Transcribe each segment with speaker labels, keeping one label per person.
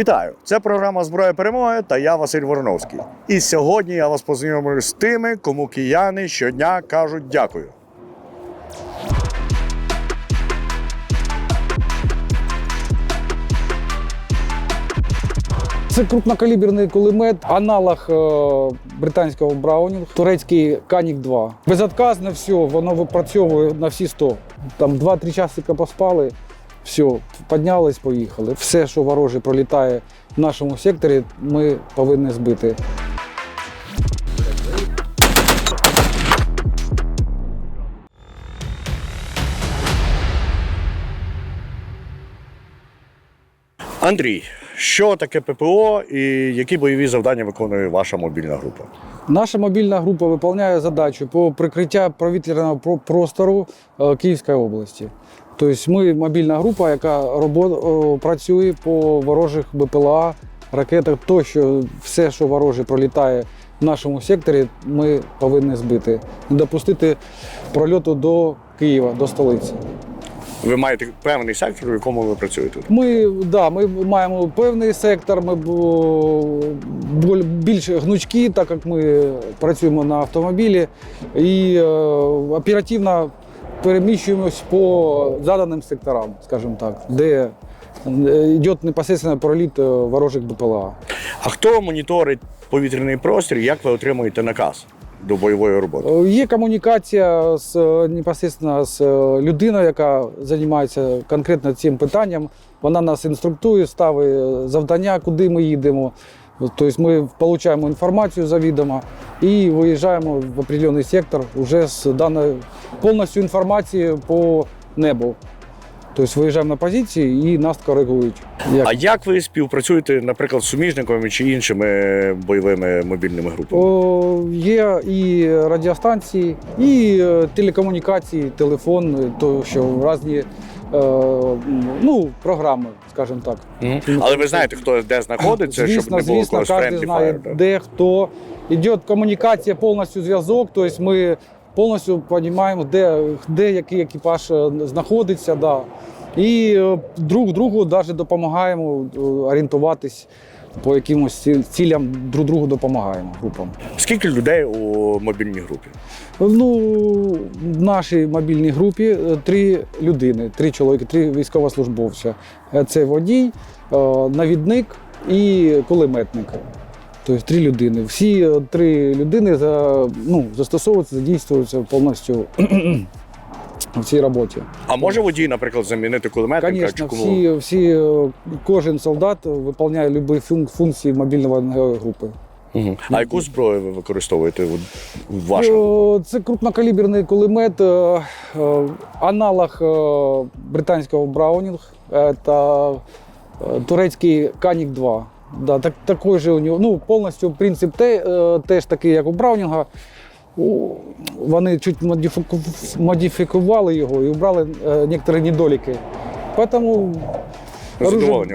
Speaker 1: Вітаю! Це програма Зброя перемоги та я Василь Вороновський. І сьогодні я вас познайомлю з тими, кому кияни щодня кажуть дякую.
Speaker 2: Це крупнокаліберний кулемет, аналог е, британського Браунінг, турецький Канік 2. Безотказне все, воно випрацьовує на всі 100. Там 2-3 часика поспали, все, піднялись, поїхали. Все, що вороже пролітає в нашому секторі, ми повинні збити.
Speaker 1: Андрій, що таке ППО і які бойові завдання виконує ваша мобільна група?
Speaker 2: Наша мобільна група виконує задачу по прикриття повітряного простору е, Київської області. Тобто ми мобільна група, яка робо- працює по ворожих БПЛА, ракетах, тощо все, що вороже пролітає в нашому секторі, ми повинні збити. Не допустити прольоту до Києва, до столиці.
Speaker 1: Ви маєте певний сектор, в якому ви працюєте?
Speaker 2: Ми, да, ми маємо певний сектор, ми більш гнучкі, так як ми працюємо на автомобілі і е, оперативно переміщуємось по заданим секторам, скажімо так, де е, йде непосредственно проліт е, ворожих БПЛА.
Speaker 1: А хто моніторить повітряний простір? Як ви отримуєте наказ до бойової роботи?
Speaker 2: Е, Є комунікація з непосредственно з людиною, яка займається конкретно цим питанням. Вона нас інструктує, ставить завдання, куди ми їдемо. Тобто ми отримуємо інформацію завідомо і виїжджаємо в определений сектор вже з даною повністю інформацією по небу. Тобто виїжджаємо на позиції і нас коригують. Як
Speaker 1: А як ви співпрацюєте, наприклад, з суміжниками чи іншими бойовими мобільними групами?
Speaker 2: О, є і радіостанції, і е, телекомунікації, телефон, е, то що різні е, ну, програми, скажімо так.
Speaker 1: Але ви знаєте, хто де знаходиться,
Speaker 2: звісно,
Speaker 1: щоб не було
Speaker 2: звісно, кожен знає,
Speaker 1: fire,
Speaker 2: де хто. Іде комунікація, повністю зв'язок, тобто ми повністю розуміємо, де, де який екіпаж е, знаходиться. Да. І е, друг другу навіть допомагаємо е, орієнтуватись по якимось цілям, друг другу допомагаємо групам.
Speaker 1: Скільки людей у мобільній групі?
Speaker 2: Ну, в нашій мобільній групі е, три людини, три чоловіки, три військовослужбовця. Е, Це водій, е, навідник і кулеметник. Тобто три людини. Всі три людини за, ну, застосовуються, задійствуються повністю в цій роботі.
Speaker 1: А може водій, наприклад, замінити кулеметника?
Speaker 2: Звісно, всі, всі, кожен солдат виконує будь-які функції мобільної групи.
Speaker 1: Мгм. А яку зброю ви використовуєте у- в вашому?
Speaker 2: Це крупнокаліберний кулемет, е, е, аналог е, британського Браунінг е, та е, турецький Канік 2. Да, так, такий же у нього, ну, повністю принцип те, е, теж такий, як у Браунінга. Вони чуть модифікували його і обрали е, некоторі недоліки. Тому
Speaker 1: Ви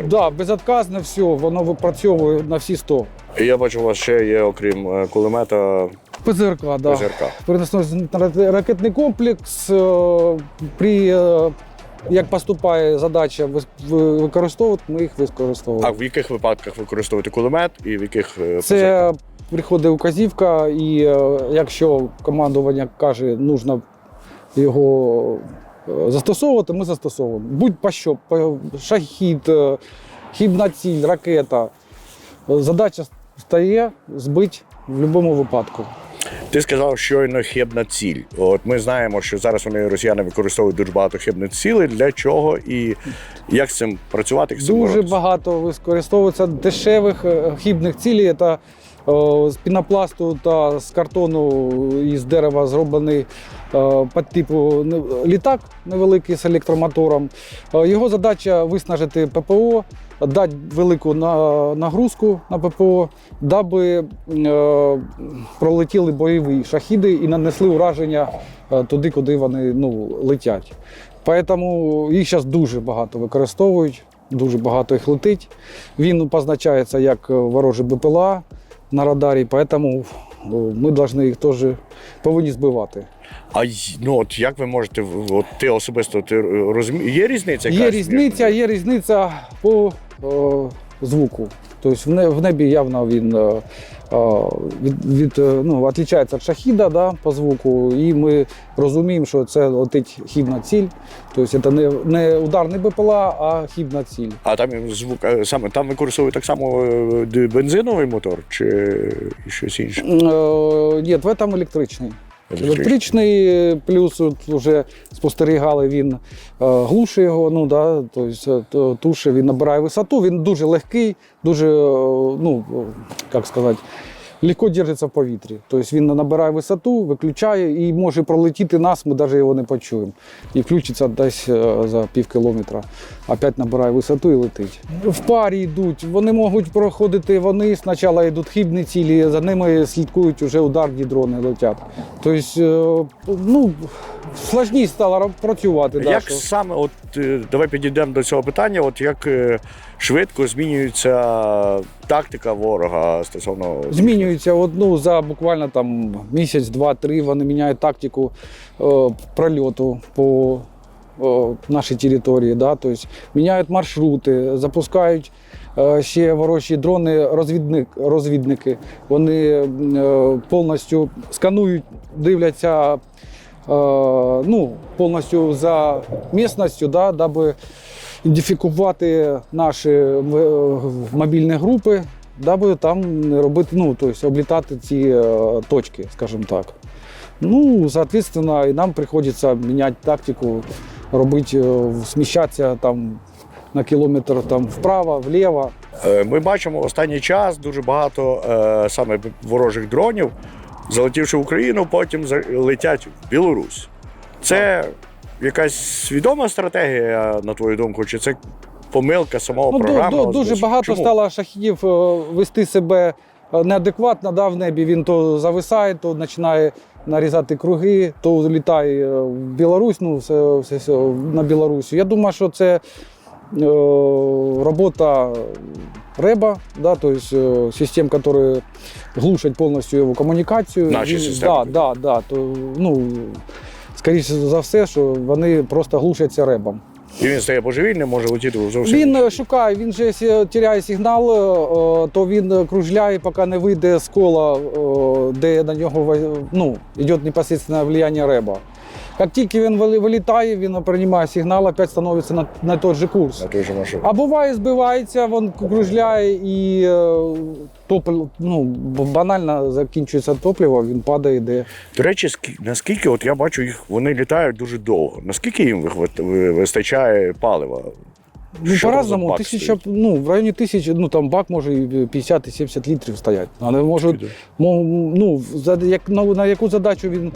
Speaker 2: да, безотказне все, воно випрацьовує на всі 100.
Speaker 1: Я бачу, у вас ще є, окрім е, кулемета,
Speaker 2: ПЗРК, да.
Speaker 1: ПЗРК.
Speaker 2: Ракетний комплекс. е, При, е, як поступає задача використовувати, ми їх використовуємо.
Speaker 1: А в яких випадках використовуєте кулемет і в яких
Speaker 2: Це приходить указівка, і якщо командування каже, нужно його застосовувати, ми застосовуємо. Будь по що, шахід, хібна ціль, ракета. Задача стає збить в будь-якому випадку.
Speaker 1: Ти сказав, щойно хибна ціль. От ми знаємо, що зараз вони росіяни використовують дуже багато хибних цілей. Для чого і як з цим працювати? як з цим
Speaker 2: Дуже
Speaker 1: боротися?
Speaker 2: багато використовується дешевих хибних хібних цілей. Це е, з пінопласту та з картону із дерева зроблений е, по типу літак невеликий з електромотором. Е, Його задача виснажити ППО, дати велику нагрузку на ППО, даби е, пролетіли бойові шахіди і нанесли ураження е, туди, куди вони ну, летять. Тому їх зараз дуже багато використовують, дуже багато їх летить. Він позначається як е, ворожий БПЛА на радарі, тому е, ми повинні їх теж повинні збивати.
Speaker 1: А ну от як ви можете от ти особисто ти розумієш? Є різниця?
Speaker 2: Є
Speaker 1: якась
Speaker 2: різниця, є різниця по о, звуку. Тобто в небі явно він е, е, від, від, е, ну, відрізняється від шахіда да, по звуку, і ми розуміємо, що це летить хібна ціль. Тобто це не, не ударний БПЛА, а хібна ціль.
Speaker 1: А там звук саме там використовують так само бензиновий мотор чи щось інше?
Speaker 2: Е, Ні, в этом електричний.
Speaker 1: Електричний.
Speaker 2: Електричний, плюс от вже спостерігали, він е, глуше його, ну да, тобто туше, він набирає висоту, він дуже легкий, дуже, е, ну, е, як сказати, легко держиться в повітрі. Тобто він набирає висоту, виключає і може пролетіти нас, ми навіть його не почуємо. І включиться десь е, за пів кілометра, опять набирає висоту і летить. В парі йдуть, вони можуть проходити, вони спочатку йдуть хибні цілі, за ними слідкують вже ударні дрони летять. Тобто, ну, складність стало працювати.
Speaker 1: Як
Speaker 2: що-
Speaker 1: саме, от е, давай підійдемо до цього питання, от як е, швидко змінюється тактика ворога стосовно
Speaker 2: Змінюється от, ну, за буквально там місяць, два-три вони міняють тактику е, прольоту по е, нашій території. Да? Тобто, міняють маршрути, запускають ще ворожі дрони, розвідник, розвідники. Вони е, повністю сканують, дивляться ну, повністю за місцевістю, да, даби ідентифікувати наші е, мобільні групи, даби там робити, ну, тобто облітати ці е, точки, скажімо так. Ну, соответственно, і нам приходиться міняти тактику, робити, е, сміщатися там на кілометр там, вправо, вліво.
Speaker 1: Е, Ми бачимо останній час дуже багато е, саме ворожих дронів, залетівши в Україну, потім летять в Білорусь. Це якась свідома стратегія, на твою думку, чи це помилка самого
Speaker 2: Ну, ду- дуже багато
Speaker 1: Чому?
Speaker 2: стало шахідів е, вести себе е, неадекватно да, в небі. Він то зависає, то починає нарізати круги, то літає е, в Білорусь, ну, все, все, все на Білорусі. Я думаю, що це е, робота РЕБа, да, то есть э, систем, которые глушат полностью его комунікацію.
Speaker 1: Наші системи.
Speaker 2: Да, да, да, то, ну, скоріше за все, що вони просто глушаться ребом.
Speaker 1: І він стає божевільним, може летіти зовсім.
Speaker 2: Він шукає, він же теряє сигнал, е, то він кружляє, поки не вийде з кола, де на нього ну, йде непосредственно влияння реба. Як тільки він вилітає, він приймає сигнал, опять становиться на, на той же курс.
Speaker 1: на той же маршрут.
Speaker 2: А буває, збивається, він кружляє і е, топливо, ну, банально закінчується топливо, він падає, де.
Speaker 1: До речі, скі- наскільки от я бачу їх, вони літають дуже довго. Наскільки їм вистачає палива?
Speaker 2: Ну, по-разному, тисяча, ну, в районі тисячі, ну там бак може 50 і 70 літрів стоять. Але може, ну, за, як, на, на яку задачу він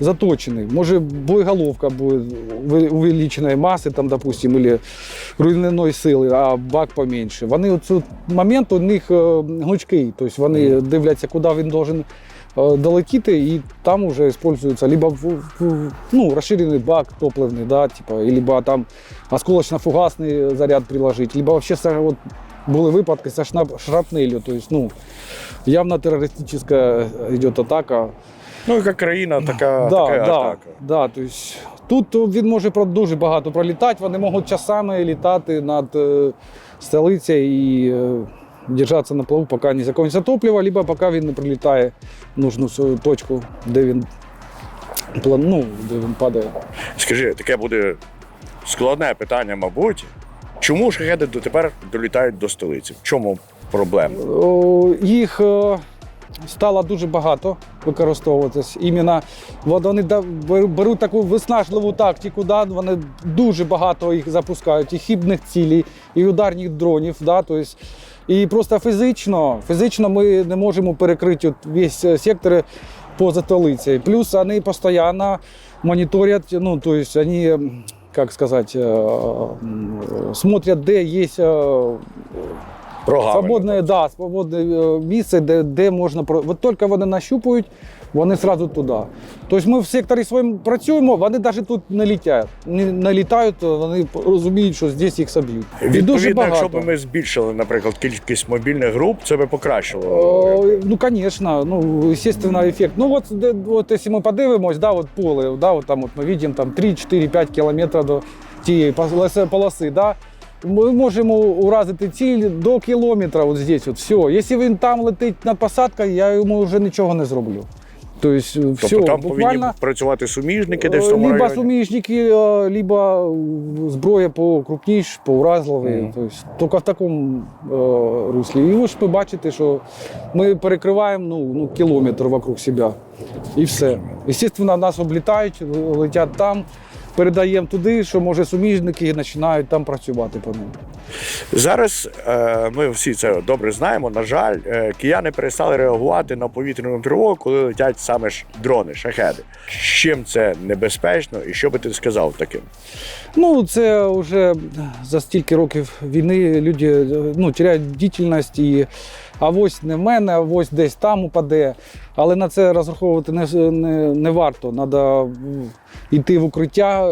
Speaker 2: заточений. Може, боєголовка буде увеличеної маси, там, допустим, или руйнівної сили, а бак поменше. Вони оцей момент у них е, гнучкий, тобто вони дивляться, куди він должен долетіти, і там вже використовується либо в- в- ну, розширений бак топливний, да, типа, либо там осколочно-фугасний заряд приложити, либо вообще са- от, були випадки шнап- шрапнелью, тобто, ну, явно терористична йде атака.
Speaker 1: Ну, яка країна, така,
Speaker 2: Да,
Speaker 1: така
Speaker 2: да,
Speaker 1: атака.
Speaker 2: да, то есть, тут він може дуже багато пролітати, вони можуть часами літати над е, столицею і держатися на плаву, поки не закінчиться топливо, либо поки він не прилітає в нужну свою точку, де він, план- ну, де він падає.
Speaker 1: Скажи, таке буде складне питання, мабуть. Чому шахеди дотепер долітають до столиці? В чому проблема?
Speaker 2: Їх е, стало дуже багато використовуватись. Іменно вони беруть таку виснажливу тактику, да, вони дуже багато їх запускають, і хибних цілей, і ударних дронів. Да, то есть, і просто фізично, фізично ми не можемо перекрити весь е, сектор поза затолиці. Плюс вони постійно моніторять, ну, то есть вони, як сказати, е, м, смотрят, де є е, Свободне, да, свободне місце, де, де можна. От тільки вони нащупують, вони одразу туди. Тобто ми в секторі своєму працюємо, вони навіть тут не літають. Не, не літають, вони розуміють, що здесь їх соб'ють.
Speaker 1: Відповідно,
Speaker 2: багато.
Speaker 1: якщо б ми збільшили, наприклад, кількість мобільних груп, це би покращило.
Speaker 2: О, ну, конечно, ну, естественно, ефект. Ну, от, от якщо ми подивимось, да, от поле, да, от там от ми бачимо там 3-4-5 кілометрів до тієї полоси, полоси, да, ми можемо уразити ціль до кілометра. От здесь, от все. Якщо він там летить над посадкою, я йому вже нічого не зроблю. Тобто, все,
Speaker 1: там там повинні працювати суміжники десь в тому
Speaker 2: Либо
Speaker 1: районі.
Speaker 2: суміжники, ліба либо зброя покрупніш, поуразливі.
Speaker 1: Mm.
Speaker 2: Тобто, тільки в такому е, руслі. І ви ж ви бачите, що ми перекриваємо ну, ну, кілометр вокруг себе. І все. Звісно, нас облітають, летять там, передаємо туди, що може суміжники починають там працювати по ним.
Speaker 1: Зараз е, ми всі це добре знаємо. На жаль, е, кияни перестали реагувати на повітряну тривогу, коли летять саме ж дрони, шахеди. Чим це небезпечно, і що би ти сказав таким?
Speaker 2: Ну, це вже за стільки років війни люди ну, теряють бдительність і авось не в мене, авось десь там упаде. Але на це розраховувати не, не, не варто. Треба йти в укриття.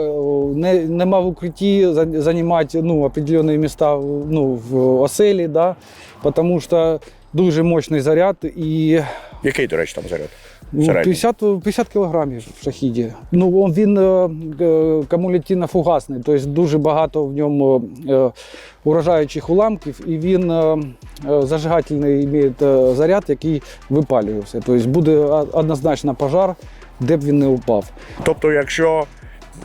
Speaker 2: Не, нема в укритті займати ну, определені міста ну, в оселі, да? тому що дуже мощний заряд і
Speaker 1: Який, до речі, там заряд?
Speaker 2: Ну, 50, 50 кілограмів в шахіді. Ну, він е, кумулятивно-фугасний, тобто дуже багато в ньому е, уражаючих уламків, і він е, е, зажигательний має е, заряд, який випалює все. Тобто буде однозначно пожар, де б він не упав.
Speaker 1: Тобто, якщо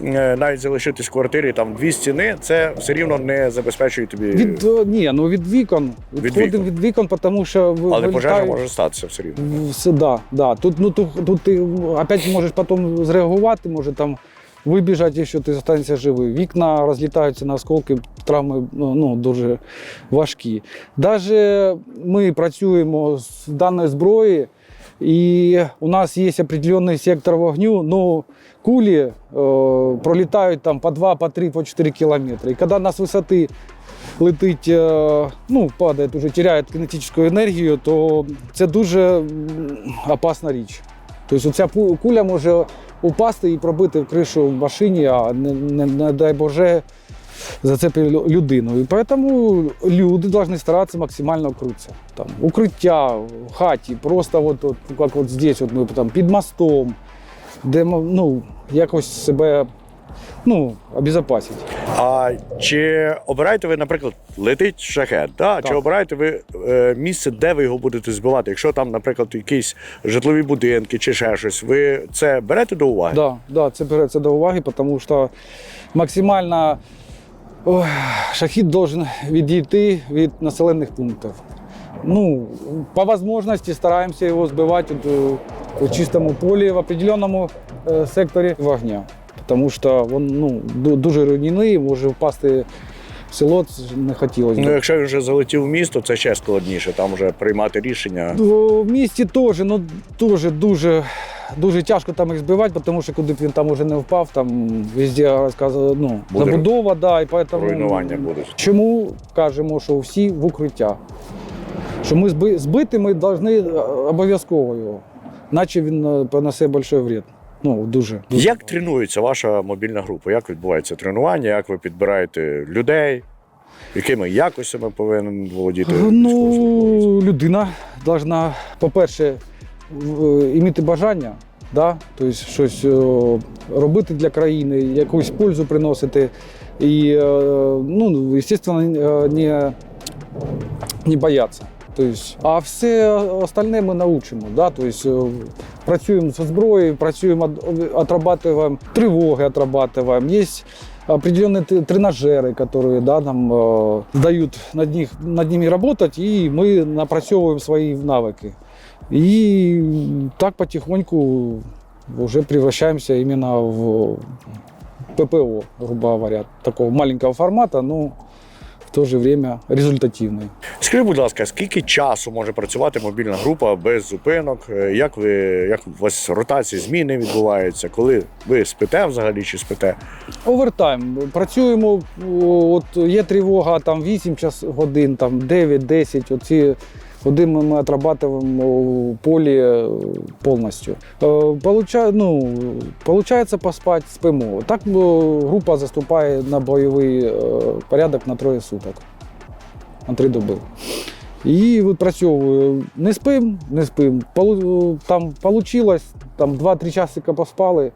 Speaker 1: навіть залишитись в квартирі там дві стіни, це все рівно не забезпечує тобі.
Speaker 2: Від, е, ні, ну від вікон. Відходимо
Speaker 1: вікон.
Speaker 2: від вікон, тому що ви-
Speaker 1: Але пожежа може статися все рівно.
Speaker 2: Все, да, да. Тут, ну, тут, тут ти опять можеш потім зреагувати, може там вибіжати, якщо ти залишишся живий. Вікна розлітаються на осколки, травми ну, ну, дуже важкі. Навіть ми працюємо з даною зброєю, і у нас є определенний сектор вогню, ну кулі е, пролітають там по 2, по 3, по 4 кілометри. І коли нас висоти летить, е, ну, падає, уже теряє кинетичну енергію, то це дуже опасна річ. Тобто ця куля може упасти і пробити в кришу в машині, а не, не, не дай Боже зацепить лю- людину. І тому люди повинні старатися максимально укритися. Там, укриття в хаті, просто от, от, як от здесь, от ми там, під мостом, де ну, якось себе ну, обезопасити.
Speaker 1: А чи обираєте ви, наприклад, летить шахет, да? чи обираєте ви е, місце, де ви його будете збивати? Якщо там, наприклад, якісь житлові будинки чи ще щось, ви це берете до уваги?
Speaker 2: Да, да, це береться до уваги, тому що максимально ой, шахід должен відійти від населених пунктів. Ну, по можливості стараємося його збивати у чистому полі в определеному е, секторі вогня. Тому що він ну, дуже руйнівний, може впасти в село, не хотілося.
Speaker 1: Ну, якщо він вже залетів в місто, це ще складніше, там вже приймати рішення.
Speaker 2: В місті теж, ну теж дуже, дуже тяжко там їх збивати, тому що куди б він там уже не впав, там везде розказую, ну,
Speaker 1: Буде
Speaker 2: забудова, да, і поэтому,
Speaker 1: Руйнування будуть.
Speaker 2: Чому кажемо, що всі в укриття? Що ми зби, збити ми повинні е, обов'язково його, наче він е, понесе великий вред. Ну, дуже. дуже.
Speaker 1: Як тренується ваша мобільна група? Як відбувається тренування? Як ви підбираєте людей? Якими якостями повинен володіти?
Speaker 2: Ну, людина повинна, по-перше, іміти бажання, да? тобто щось е, робити для країни, якусь пользу приносити. І, е, ну, звісно, не, не бояться. Тобто, а все остальне ми научимо. Да? Тобто, е, працюємо зі зброєю, працюємо, отрабатываем тривоги, отрабатываем. Є определенные т- тренажеры, которые да, нам э, дают над, них, над ними работать, и мы напрацьовуємо свої навики. И так потихоньку уже превращаемся именно в ППО, грубо говоря, такого маленького формата, но в то же время результативный.
Speaker 1: Скажіть, будь ласка, скільки часу може працювати мобільна група без зупинок? Як ви як у вас ротації, зміни відбуваються? Коли ви спите взагалі чи спите?
Speaker 2: Овертайм. Працюємо, от є тривога там 8 час, годин, там 9-10. Оці години ми отрабатуємо у полі е, повністю. Е, Получа, ну, поспати, спимо. Так е, група заступає на бойовий порядок на троє суток, на три доби. І відпрацьовую. Не спим, не спим. Там вийшло, там 2-3 часика поспали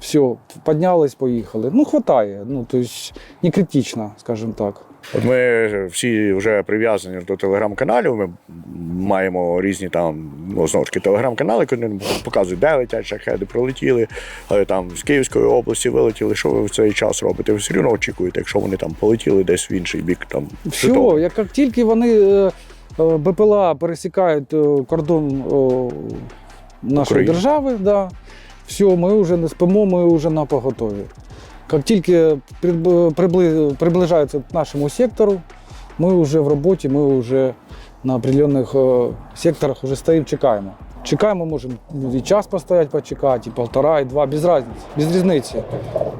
Speaker 2: все, піднялись, поїхали. Ну, хватає. Ну, тобто не критично, скажімо так.
Speaker 1: Ми всі вже прив'язані до телеграм-каналів. Ми маємо різні там, ну, знову ж таки, телеграм-канали, які показують, де летять шахеди, пролетіли, е, там з Київської області вилетіли. Що ви в цей час робите? Ви все одно очікуєте, якщо вони там полетіли десь в інший бік. Там,
Speaker 2: Все, як, тільки вони е, е, БПЛА пересікають кордон нашої
Speaker 1: України.
Speaker 2: держави, да, все, ми вже не спимо, ми вже на поготові. Як тільки приближаються к нашому сектору, ми вже в роботі, ми вже на определених е, секторах вже стоїмо, чекаємо. Чекаємо, можемо і час постояти, почекати, і полтора, і два, без різниці. Без різниці.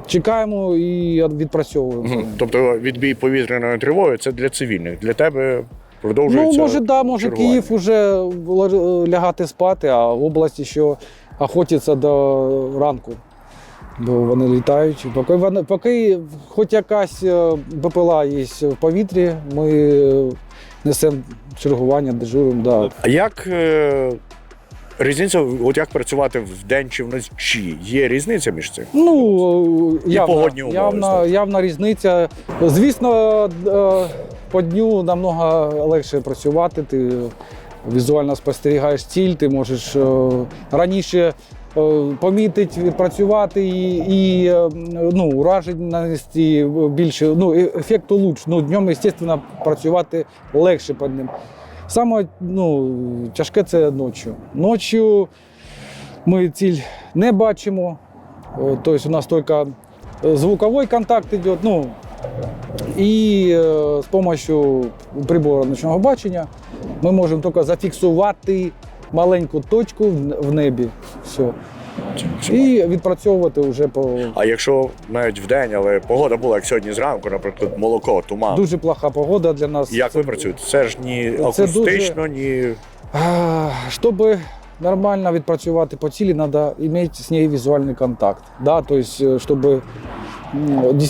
Speaker 2: Чекаємо і відпрацьовуємо.
Speaker 1: Тобто відбій повітряної тривоги це для цивільних. Для тебе продовжується.
Speaker 2: Ну, може, да, може
Speaker 1: чергування.
Speaker 2: Київ вже лягати спати, а область ще охотиться до ранку. Бо вони літають. Поки, вони, поки хоч якась е, БПЛА є в повітрі, ми е, несемо чергування, дежуримо. Да.
Speaker 1: А як е, різниця, от як працювати вдень чи вночі? Є різниця між цим?
Speaker 2: Ну,
Speaker 1: І
Speaker 2: явна,
Speaker 1: погодні умови,
Speaker 2: явна, явна різниця. Звісно, е, по дню намного легше працювати. Ти візуально спостерігаєш ціль, ти можеш е, раніше е, помітити, відпрацювати і, і е, ну, уражень нанести більше. Ну, е- ефекту лучше. Ну, днем, звісно, працювати легше по ним. Саме ну, тяжке це ночі. Ночі ми ціль не бачимо. То есть у нас только э, звуковой контакт идет, ну, і е, з допомогою прибору ночного бачення ми можемо тільки зафіксувати маленьку точку в- в небі. Все. І відпрацьовувати вже по
Speaker 1: А якщо навіть вдень, але погода була як сьогодні зранку, наприклад, молоко, туман.
Speaker 2: дуже плоха погода для нас.
Speaker 1: Як ви працюєте? Це ж ні
Speaker 2: Це
Speaker 1: акустично, ні.
Speaker 2: Щоб нормально відпрацювати по цілі, треба мати з нею візуальний контакт. Да? Тобто, щоб м, дійс-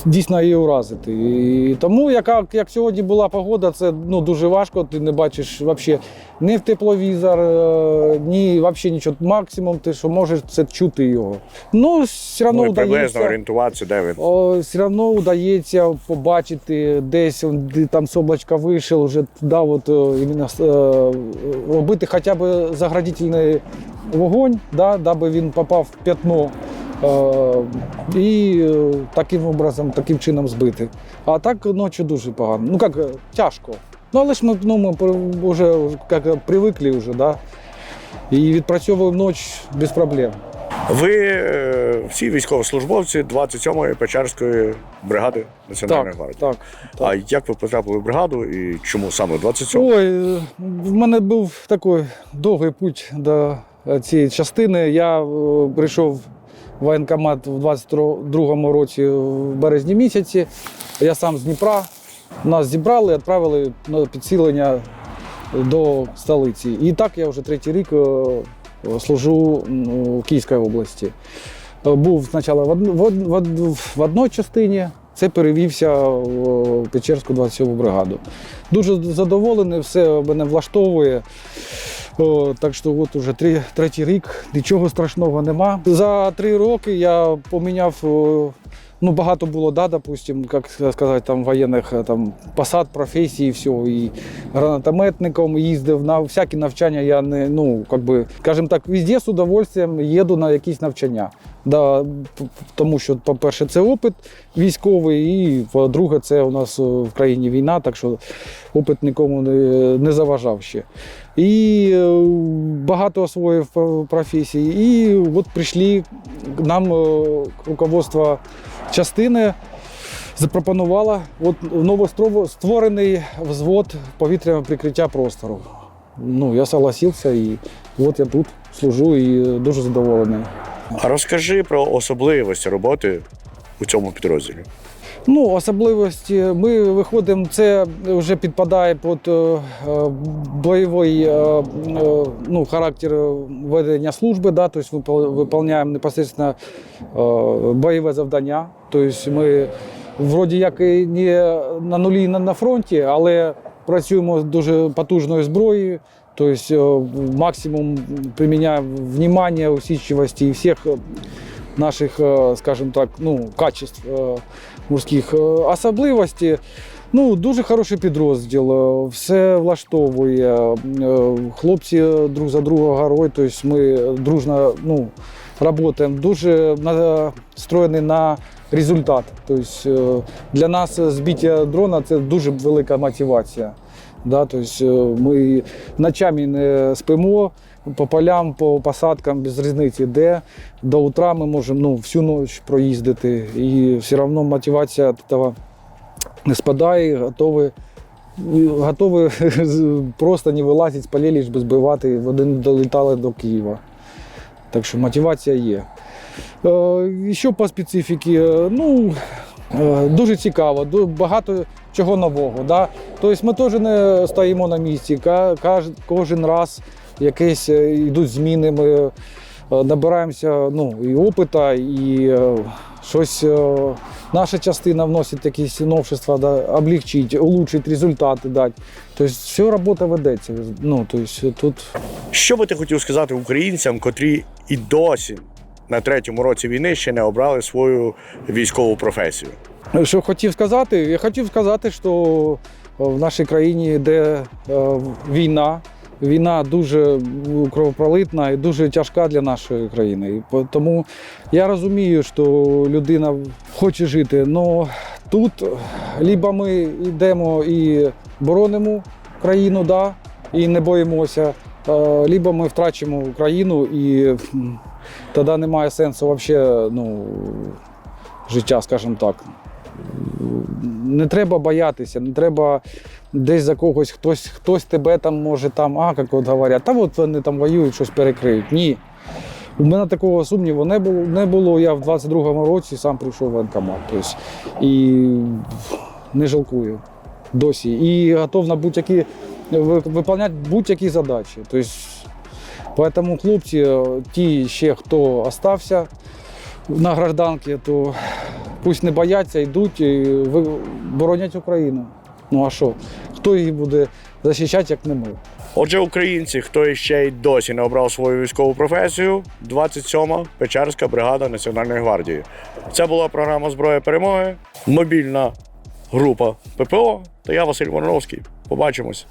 Speaker 2: дійсно її уразити. І тому, яка, як сьогодні була погода, це ну, дуже важко. Ти не бачиш вообще ні в тепловізор, е, ні взагалі нічого. Максимум ти що можеш це чути його. Ну, все одно
Speaker 1: Ну, приблизно
Speaker 2: вдається.
Speaker 1: орієнтуватися, де.
Speaker 2: О, все одно вдається побачити десь де там з облачка вийшов, вже туди от, е, іменно, е, робити хоча б заградительний вогонь, да, даби він попав в п'ятно. Е, і е, таким образом, таким чином збити. А так ночі дуже погано. Ну як, е, тяжко. Ну але ж ми, ну, ми вже як, привикли вже, да? і відпрацьовуємо ніч без проблем.
Speaker 1: Ви е, всі військовослужбовці 27-ї Печерської бригади Національної
Speaker 2: Так,
Speaker 1: гвардії.
Speaker 2: так, так.
Speaker 1: А як ви потрапили в бригаду і чому саме 27?
Speaker 2: Ой, е, в мене був такий довгий путь до е, цієї частини. Я е, прийшов воєнкомат в 22-му році в березні місяці. Я сам з Дніпра. Нас зібрали відправили на підсилення до столиці. І так я вже третій рік е, служу в Київській області. Був спочатку в одній частині, це перевівся в Печерську 27 бригаду. Дуже задоволений, все мене влаштовує. О, так що от уже три, третій рік, нічого страшного нема. За три роки я поміняв. Ну, багато було, да, допустим, як сказати, там воєнних е, там, посад, професій, і все. І гранатометником їздив на всякі навчання. Я не, ну, как би, скажімо так, везде з удовольствием їду на якісь навчання. Да, тому що, по-перше, це опит військовий, і по-друге, це у нас е, в країні війна, так що опит нікому не заважав ще. І е, багато освоїв по- професій. І от прийшли нам е, руководство частини. Запропонувала от новостворений взвод повітряного прикриття простору. Ну, я согласився і от я тут служу і дуже задоволений.
Speaker 1: А розкажи про особливості роботи у цьому підрозділі.
Speaker 2: Ну, особливості ми виходимо, це вже підпадає під е, е, бойовий е, ну, характер ведення служби. Да? Тобто виконуємо непосередньо бойове завдання. Тобто ми вроді як і не на нулі на, фронті, але працюємо з дуже потужною зброєю. Тобто максимум приміняємо внимання, усидчивості і всіх наших, скажімо так, ну, качеств морських. Е, Особливості. Ну, дуже хороший підрозділ, е, все влаштовує. е, Хлопці друг за друга горой, тобто ми дружно ну, працюємо. Дуже настроєні на результат. Тобто для нас збиття дрона це дуже велика мотивація. Да, тобто ми ночами не спимо по полям, по посадкам без різниці, де до утра ми можемо ну, всю ніч проїздити. І все одно мотивація цього не спадає, готові, готові просто не вилазити з полей, лиш би збивати. Вони долітали до Києва. Так що мотивація є. Е, що по специфіці? Е, Ну, е, дуже цікаво, багато чого нового. Да? Тобто ми теж не стоїмо на місці. Кожен раз якісь е, йдуть зміни. Ми е, набираємося ну, і опита, і е, щось наша частина вносить якісь новшества, да, облегчить, улучшить результати дати. Тобто все робота ведеться. Ну, тобто, тут
Speaker 1: Що би ти хотів сказати українцям, котрі і досі на третьому році війни ще не обрали свою військову професію?
Speaker 2: Що хотів сказати? Я хотів сказати, що в нашій країні йде війна. Війна дуже кровопролитна і дуже тяжка для нашої країни. Тому я розумію, що людина хоче жити. але тут либо ми йдемо і боронимо країну, да, і не боїмося, е, либо ми втрачимо Україну і тоді немає сенсу взагалі ну, життя, скажімо так не треба боятися, не треба десь за когось, хтось, хтось тебе там може там, а як от говорять, та от вони там воюють, щось перекриють. Ні. У мене такого сумніву не було. Не було. Я в 22-му році сам прийшов в воєнкомат. Тобто, і не жалкую досі. І готов на будь-які виконувати будь-які задачі. Тобто, тому хлопці, ті ще, хто остався на гражданці, то пусть не бояться, йдуть і боронять Україну. Ну а що? Хто її буде захищати, як не ми?
Speaker 1: Отже, українці, хто ще й досі не обрав свою військову професію, 27-ма Печерська бригада Національної гвардії. Це була програма Зброя перемоги, мобільна група ППО та я Василь Вороновський. Побачимось.